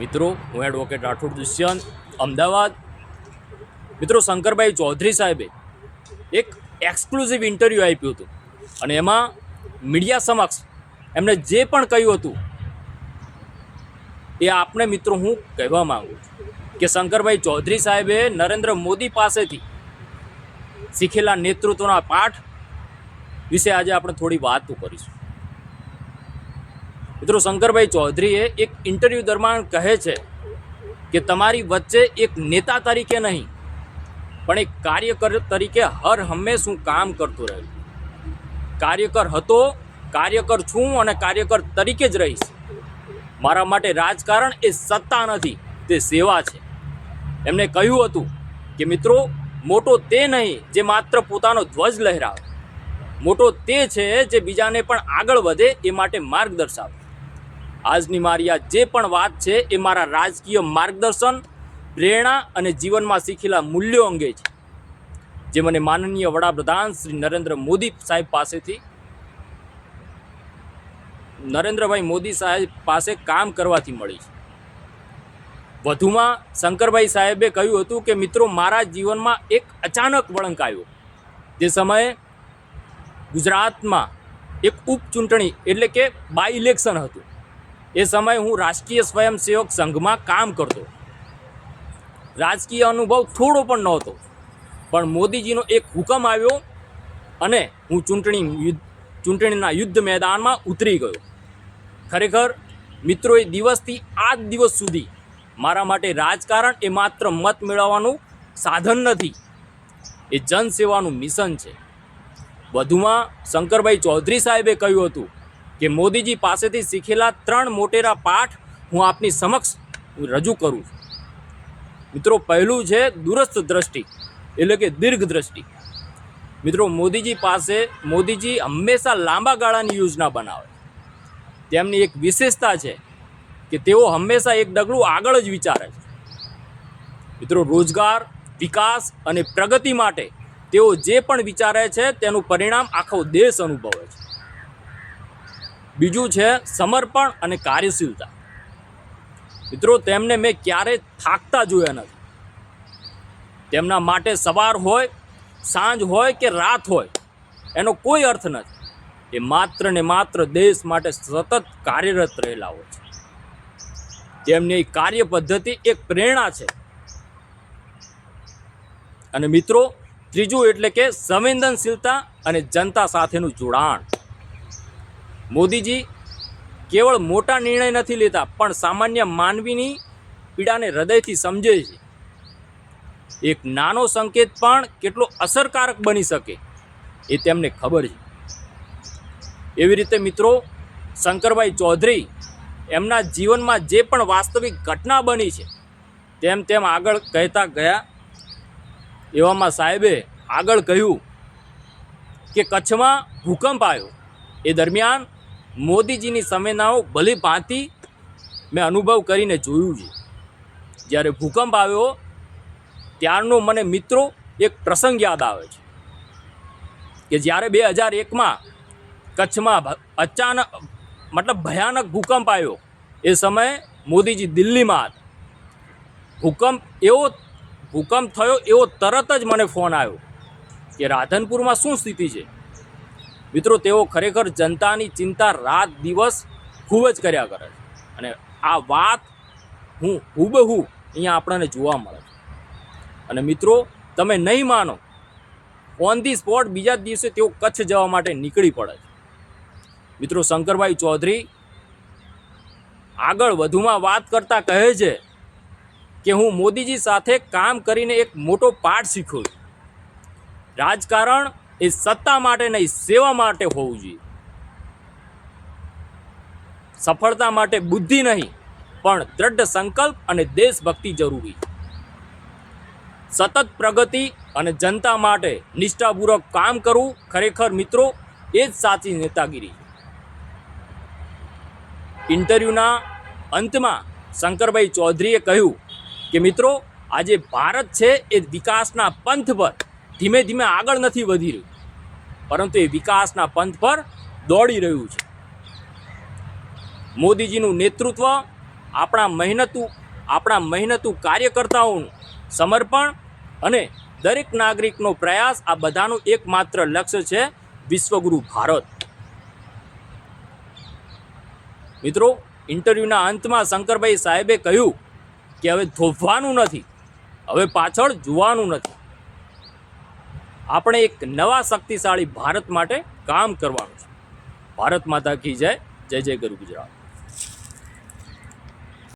મિત્રો, હું એડવોકેટ રાઠોડ દુષ્યંત, અમદાવાદ. મિત્રો, શંકરભાઈ ચૌધરી સાહેબે એક એક્સક્લુઝિવ ઇન્ટરવ્યૂ આપ્યું હતું. અને એમાં મીડિયા સમક્ષ એમણે જે પણ કહ્યું હતું, એ આપને મિત્રો હું કહેવા માગું છું કે શંકરભાઈ ચૌધરી સાહેબે નરેન્દ્ર મોદી પાસેથી શીખેલા નેતૃત્વના પાઠ વિશે આજે આપણે થોડી વાતો કરીશું. મિત્રો, શંકરભાઈ ચૌધરીએ એક ઇન્ટરવ્યૂ દરમિયાન કહે છે કે તમારી વચ્ચે એક નેતા તરીકે નહીં, પણ એક કાર્યકર તરીકે હર હંમેશ હું કામ કરતો રહ્યો. કાર્યકર હતો, કાર્યકર છું અને કાર્યકર તરીકે જ રહીશ. મારા માટે રાજકારણ એ સત્તા નથી, તે સેવા છે. એમણે કહ્યું હતું કે, મિત્રો, મોટો તે નહીં જે માત્ર પોતાનો ધ્વજ લહેરાવે. મોટો તે છે જે બીજાને પણ આગળ વધે એ માટે માર્ગ દર્શાવે આજની મારી આ જે પણ વાત છે એ મારા રાજકીય માર્ગદર્શન, પ્રેરણા અને જીવનમાં શીખેલા મૂલ્યો અંગે છે. જે મને માનનીય વડાપ્રધાન શ્રી નરેન્દ્ર મોદી સાહેબ પાસેથી નરેન્દ્રભાઈ મોદી સાહેબ પાસે કામ કરવાથી મળી છે. વધુમાં શંકરભાઈ સાહેબે કહ્યું હતું કે, મિત્રો, મારા જીવનમાં એક અચાનક વળંક આવ્યો. જે સમયે ગુજરાતમાં એક ઉપચૂંટણી એટલે કે બાય ઇલેક્શન હતું. એ સમયે હું રાષ્ટ્રીય સ્વયંસેવક સંઘમાં કામ કરતો. રાજકીય અનુભવ થોડો પણ નહોતો. પણ મોદીજીનો એક હુકમ આવ્યો અને હું ચૂંટણી ચૂંટણીના યુદ્ધ મેદાનમાં ઉતરી ગયો. ખરેખર, મિત્રો, એ દિવસથી આજ દિવસ સુધી મારા માટે રાજકારણ એ માત્ર મત મેળવવાનું સાધન નથી, એ જનસેવાનું મિશન છે. વધુમાં શંકરભાઈ ચૌધરી સાહેબે કહ્યું હતું કે મોદીજી પાસેથી શીખેલા ત્રણ મોટેરા પાઠ હું આપની સમક્ષ રજૂ કરું છું. મિત્રો, પહેલું છે દૂરસ્થ દ્રષ્ટિ, એટલે કે દીર્ઘ દ્રષ્ટિ મિત્રો, મોદીજી પાસે, મોદીજી હંમેશા લાંબા ગાળાની યોજના બનાવે. તેમની એક વિશેષતા છે કે તેઓ હંમેશા એક ડગલું આગળ જ વિચારે છે. મિત્રો, રોજગાર, વિકાસ અને પ્રગતિ માટે તેઓ જે પણ વિચારે છે તેનું પરિણામ આખો દેશ અનુભવે છે. બીજું છે સમર્પણ અને કાર્યશીલતા. મિત્રો, તેમને મેં ક્યારેય થાકતા જોયા નથી. તેમના માટે સવાર હોય, સાંજ હોય કે રાત હોય, એનો કોઈ અર્થ નથી. એ માત્ર ને માત્ર દેશ માટે સતત કાર્યરત રહેલા હોય છે. તેમની કાર્ય પદ્ધતિ એક પ્રેરણા છે. અને મિત્રો, ત્રીજું એટલે કે સંવેદનશીલતા અને જનતા સાથેનું જોડાણ. મોદીજી કેવળ મોટા નિર્ણય નથી લેતા, પણ સામાન્ય માનવીની પીડાને હૃદયથી સમજે છે. એક નાનો સંકેત પણ કેટલો અસરકારક બની શકે એ તેમને ખબર છે. એવી રીતે મિત્રો, શંકરભાઈ ચૌધરી એમના જીવનમાં જે પણ વાસ્તવિક ઘટના બની છે, તેમ તેમ આગળ કહેતા ગયા. એવામાં સાહેબે આગળ કહ્યું કે કચ્છમાં ભૂકંપ આવ્યો. એ દરમિયાન મોદીજીની સંવેદનાઓ ભલી ભાંતિ મેં અનુભવ કરીને જોયું છે. જ્યારે ભૂકંપ આવ્યો, ત્યારનો મને મિત્રો એક પ્રસંગ યાદ આવે છે કે જ્યારે બે હજાર એકમાં કચ્છમાં અચાનક, મતલબ ભયાનક ભૂકંપ આવ્યો, એ સમયે મોદીજી દિલ્હીમાં હતા. ભૂકંપ એવો, ભૂકંપ થયો એવો તરત જ મને ફોન આવ્યો કે રાધનપુરમાં શું સ્થિતિ છે? મિત્રો, તેઓ ખરેખર જનતાની ચિંતા રાત દિવસ ખૂબ જ કર્યા કરે છે. અને આ વાત હું હુબહુ અહીંયા આપણને જોવા મળે છે. અને મિત્રો, તમે નહીં માનો ઓન ધી સ્પોટ બીજા દિવસે તેઓ કચ્છ જવા માટે નીકળી પડે છે. મિત્રો, શંકરભાઈ ચૌધરી આગળ વધુમાં વાત કરતાં કહે છે કે હું મોદીજી સાથે કામ કરીને એક મોટો પાઠ શીખ્યો છું. રાજકારણ એ સત્તા માટે નહીં, સેવા માટે હોવું જોઈએ. સફળતા માટે બુદ્ધિ નહીં, પણ દ્રઢ સંકલ્પ અને દેશભક્તિ જરૂરી. સતત પ્રગતિ અને જનતા માટે નિષ્ઠાપૂર્વક કામ કરવું ખરેખર મિત્રો એ જ સાચી નેતાગીરી. ઇન્ટરવ્યૂના અંતમાં શંકરભાઈ ચૌધરીએ કહ્યું કે મિત્રો, આજે ભારત છે એ વિકાસના પંથ પર. ધીમે ધીમે આગળ નથી વધી રહ્યું. પરંતુ એ વિકાસના પંથ પર દોડી રહ્યું છે. મોદીજીનું નેતૃત્વ આપણા મહેનતુ આપણા મહેનતુ કાર્યકર્તાઓનું સમર્પણ અને દરેક નાગરિકનો પ્રયાસ આ બધાનું એકમાત્ર લક્ષ્ય છે વિશ્વગુરુ ભારત. મિત્રો, ઇન્ટરવ્યૂના અંતમાં શંકરભાઈ સાહેબે કહ્યું કે હવે થોભવાનું નથી, હવે પાછળ જોવાનું નથી. આપણે એક નવા શક્તિશાળી ભારત માટે કામ કરવાનું છે. ભારત માતા કી જય જય જય ગરુ ગુજરાત.